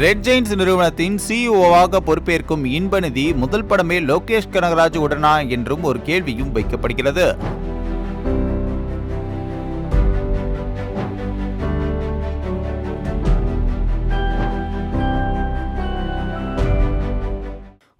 Red Jains நிறுவனத்தின் சிஇஓவாக பொறுப்பேற்கும் இன்பநிதி முதல் படமே லோகேஷ் கனகராஜ் உடனா என்றும் ஒரு கேள்வியும் வைக்கப்படுகிறது.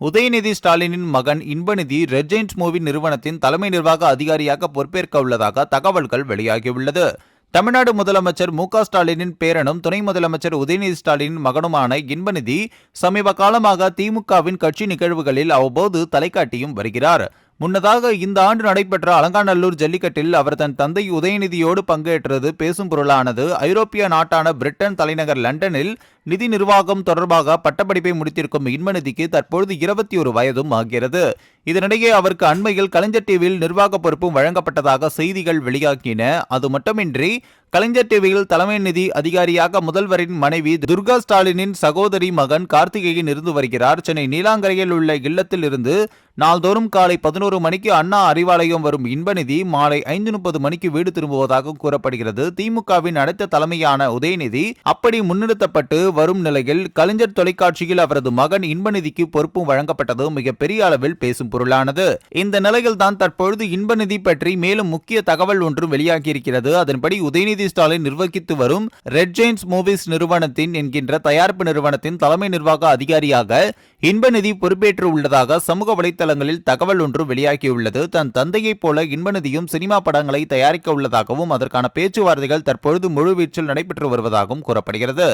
உதயநிதி ஸ்டாலினின் மகன் இன்பநிதி ரெட் ஜெயின்ஸ் மூவி நிறுவனத்தின் தலைமை நிர்வாக அதிகாரியாக பொறுப்பேற்க உள்ளதாக தகவல்கள் வெளியாகியுள்ளது. தமிழ்நாடு முதலமைச்சர் மு க ஸ்டாலினின் பேரனும் துணை முதலமைச்சர் உதயநிதி ஸ்டாலினின் மகனுமான இன்பநிதி சமீப காலமாக திமுகவின் கட்சி நிகழ்வுகளில் அவ்வப்போது தலைக்காட்டியும் வருகிறார். முன்னதாக இந்த ஆண்டு நடைபெற்ற அலங்காநல்லூர் ஜல்லிக்கட்டில் அவர் தன் தந்தை உதயநிதியோடு பங்கேற்றது பேசும் பொருளானது ஐரோப்பிய நாட்டான பிரிட்டன் தலைநகர் லண்டனில் நிதி நிர்வாகம் தொடர்பாக பட்டப்படிப்பை முடித்திருக்கும் இன்மநிதிக்கு தற்பொழுது இருபத்தி ஒரு வயதும் ஆகிறது. இதனிடையே அவருக்கு அண்மையில் கலைஞர் டிவியில் நிர்வாக பொறுப்பும் வழங்கப்பட்டதாக செய்திகள் வெளியாகின. அது மட்டுமின்றி கலைஞர் டிவியில் தலைமை நிதி அதிகாரியாக முதல்வரின் மனைவி துர்கா ஸ்டாலினின் சகோதரி மகன் கார்த்திகேயன் இருந்து வருகிறார். சென்னை நீலாங்கரையில் உள்ள இல்லத்தில் இருந்து நாள்தோறும் காலை பதினோரு மணிக்கு அண்ணா அறிவாலயம் வரும் இன்பநிதி மாலை ஐந்து முப்பது மணிக்கு வீடு திரும்புவதாக கூறப்படுகிறது. திமுகவின் அடுத்த தலைமையான உதயநிதி அப்படி முன்னிறுத்தப்பட்டு வரும் நிலையில் கலைஞர் தொலைக்காட்சியில் அவரது மகன் இன்பநிதிக்கு பொறுப்பும் வழங்கப்பட்டது. மிகப்பெரிய அளவில் பேசும் பொருளானது. இந்த நிலையில்தான் தற்பொழுது இன்பநிதி பற்றி மேலும் முக்கிய தகவல் ஒன்றும் வெளியாகியிருக்கிறது. அதன்படி உதயநிதி ஸ்டாலின் நிர்வகித்து வரும் ரெட் ஜெயின்ஸ் மூவிஸ் நிறுவனத்தின் என்கின்ற தயாரிப்பு நிறுவனத்தின் தலைமை நிர்வாக அதிகாரியாக இன்பநிதி பொறுப்பேற்று உள்ளதாக சமூக வலைதளங்களில் தகவல் ஒன்று வெளியாகியுள்ளது. தன் தந்தையைப் போல இன்பநிதியும் சினிமா படங்களை தயாரிக்க உள்ளதாகவும் அதற்கான பேச்சுவார்த்தைகள் தற்பொழுது முழுவீச்சில் நடைபெற்று வருவதாகவும் கூறப்படுகிறது.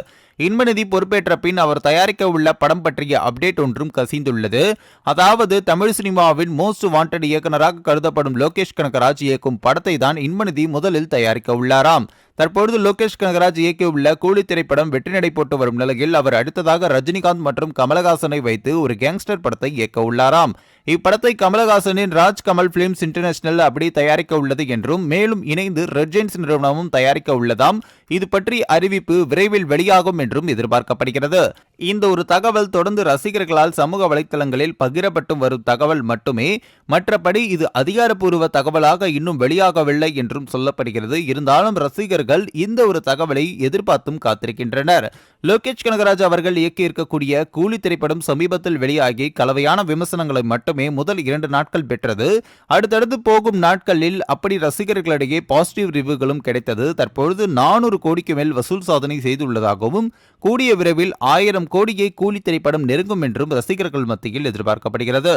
இன்பநிதி பொறுப்பேற்ற பின் அவர் தயாரிக்க உள்ள படம் பற்றிய அப்டேட் ஒன்றும் கசிந்துள்ளது. அதாவது தமிழ் சினிமாவின் மோஸ்ட் வாண்டட் இயக்குனராக கருதப்படும் லோகேஷ் கனகராஜ் இயக்கும் படத்தை தான் இன்பநிதி முதலில் தயாரிக்க உள்ளாராம். தற்பொழுது லோகேஷ் கனகராஜ் இயக்கியுள்ள கூலி திரைப்படம் வெற்றி நடை போட்டு வரும் நிலையில் அவர் அடுத்ததாக ரஜினிகாந்த் மற்றும் கமலஹாசனை வைத்து ஒரு கேங்ஸ்டர் படத்தை இயக்க உள்ளாராம். இப்படத்தை கமலஹாசனின் ராஜ் கமல் பிலிம்ஸ் இன்டர்நேஷனல் அப்படி தயாரிக்க உள்ளது என்றும் மேலும் இணைந்து ரெட்ஜென்ஸ் நிறுவனமும் தயாரிக்க உள்ளதாம். இது பற்றி அறிவிப்பு விரைவில் வெளியாகும் என்றும் எதிர்பார்க்கப்படுகிறது. இந்த ஒரு தகவல் தொடர்ந்து ரசிகர்களால் சமூக வலைத்தளங்களில் பகிரப்பட்டு வரும் தகவல் மட்டுமே. மற்றபடி இது அதிகாரப்பூர்வ தகவலாக இன்னும் வெளியாகவில்லை என்றும் சொல்லப்படுகிறது. இருந்தாலும் ரசிகர்கள் இந்த ஒரு தகவலை எதிர்பார்த்தும் காத்திருக்கின்றனர். லோகேஷ் கனகராஜ் அவர்கள் இயக்கியிருக்கக்கூடிய கூலி திரைப்படம் சமீபத்தில் வெளியாகி கலவையான விமர்சனங்களை மட்டும் மட்டுமே முதல் இரண்டு நாட்கள் பெற்றது. அடுத்தடுத்து போகும் நாட்களில் அப்படி ரசிகர்களிடையே பாசிட்டிவ் ரிவ்யூகளும் கிடைத்தது. தற்பொழுது நானூறு கோடிக்கு மேல் வசூல் சாதனை செய்துள்ளதாகவும் கூடிய விரைவில் ஆயிரம் கோடியை கூலி திரைப்படம் நெருங்கும் என்றும் ரசிகர்கள் மத்தியில் எதிர்பார்க்கப்படுகிறது.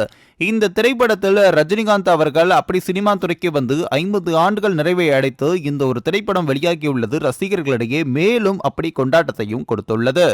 இந்த திரைப்படத்தில் ரஜினிகாந்த் அவர்கள் அப்படி சினிமா துறைக்கு வந்து ஐம்பது ஆண்டுகள் நிறைவை அடைத்து இந்த ஒரு திரைப்படம் வெளியாகியுள்ளது ரசிகர்களிடையே மேலும் அப்படி கொண்டாட்டத்தையும் கொடுத்துள்ளது.